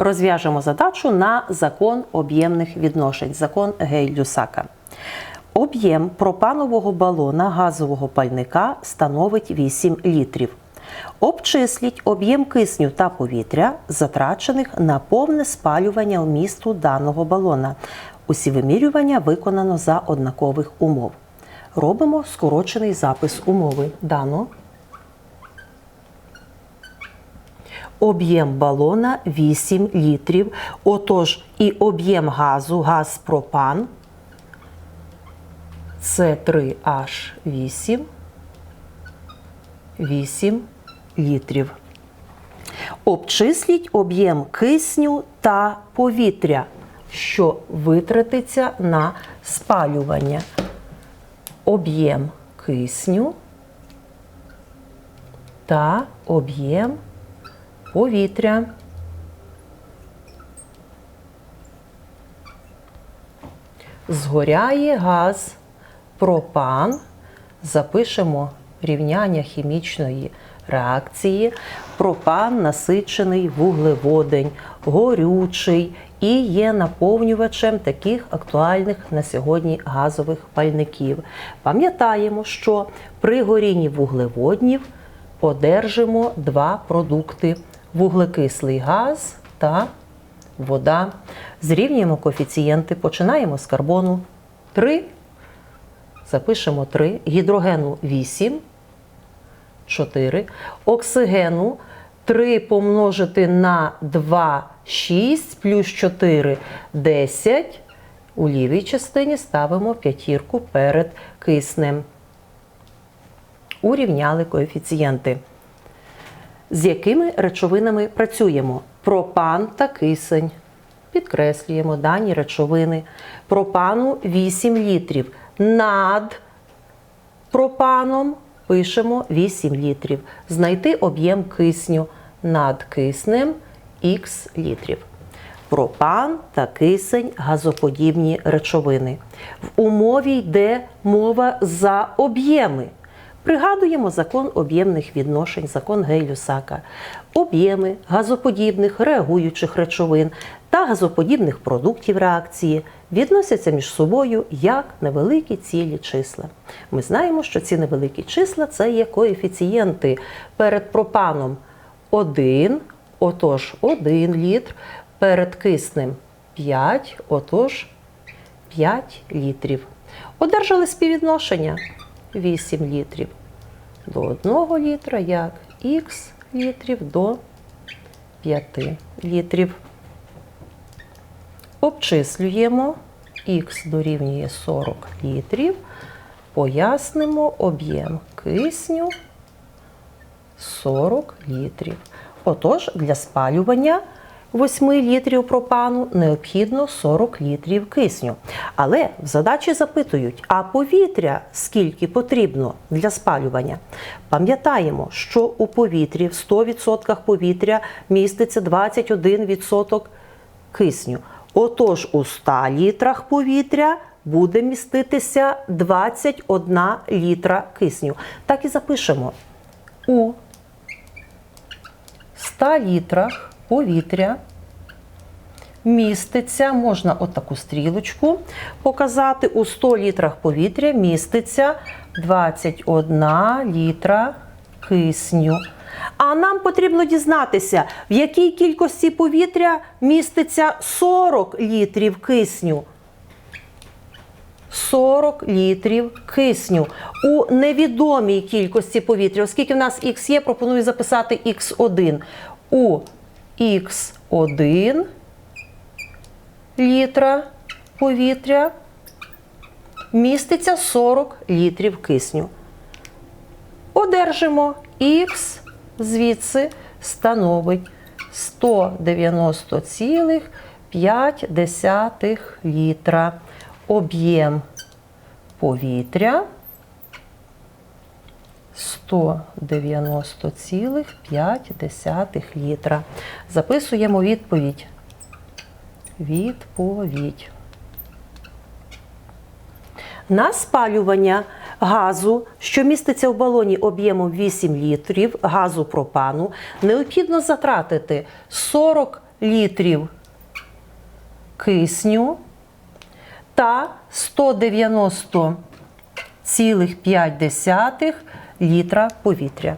Розв'яжемо задачу на закон об'ємних відношень, закон Гей-Люсака. Об'єм пропанового балона газового пальника становить 8 літрів. Обчисліть об'єм кисню та повітря, затрачених на повне спалювання вмісту даного балона. Усі вимірювання виконано за однакових умов. Робимо скорочений запис умови. Дано. Об'єм балона 8 літрів. Отож, і об'єм газу, газ пропан це 3H8 8 літрів. Обчисліть об'єм кисню та повітря, що витратиться на спалювання. Об'єм кисню та об'єм повітря. Згоряє газ пропан. Запишемо рівняння хімічної реакції. Пропан насичений вуглеводень, горючий і є наповнювачем таких актуальних на сьогодні газових пальників. Пам'ятаємо, що при горінні вуглеводнів одержимо два продукти: вуглекислий газ та вода. Зрівнюємо коефіцієнти. Починаємо з карбону 3. Запишемо 3, гідрогену 8, 4, оксигену 3 помножити на 2, 6, плюс 4, 10. У лівій частині ставимо п'ятірку перед киснем. Урівняли коефіцієнти. З якими речовинами працюємо? Пропан та кисень. Підкреслюємо дані речовини. Пропану 8 літрів. Над пропаном пишемо 8 літрів. Знайти об'єм кисню над киснем х літрів. Пропан та кисень газоподібні речовини. В умові йде мова за об'єми. Пригадуємо закон об'ємних відношень, закон Гей-Люсака. Об'єми газоподібних реагуючих речовин та газоподібних продуктів реакції відносяться між собою як невеликі цілі числа. Ми знаємо, що ці невеликі числа це є коефіцієнти перед пропаном 1, отож 1 літр, перед киснем 5, отож 5 літрів. Одержали співвідношення 8 літрів до 1 літра, як х літрів до 5 літрів. Обчислюємо х дорівнює 40 літрів. Пояснимо об'єм кисню 40 літрів. Отож, для спалювання 8 літрів пропану необхідно 40 літрів кисню. Але в задачі запитують, а повітря скільки потрібно для спалювання? Пам'ятаємо, що у повітрі в 100% повітря міститься 21% кисню. Отож, у 100 літрах повітря буде міститися 21 літра кисню. Так і запишемо. У 100 літрах повітря міститься, можна отаку стрілочку показати, у 100 літрах повітря міститься 21 літра кисню. А нам потрібно дізнатися, в якій кількості повітря міститься 40 літрів кисню. 40 літрів кисню у невідомій кількості повітря. Оскільки в нас х є, пропоную записати х1. У х1 літра повітря міститься 40 літрів кисню. Одержимо х звідси становить 190,5 літра. Об'єм повітря 190,5 літра. Записуємо відповідь. Відповідь. На спалювання газу, що міститься в балоні об'ємом 8 літрів газу пропану, необхідно затратити 40 літрів кисню та 190,5 літра повітря.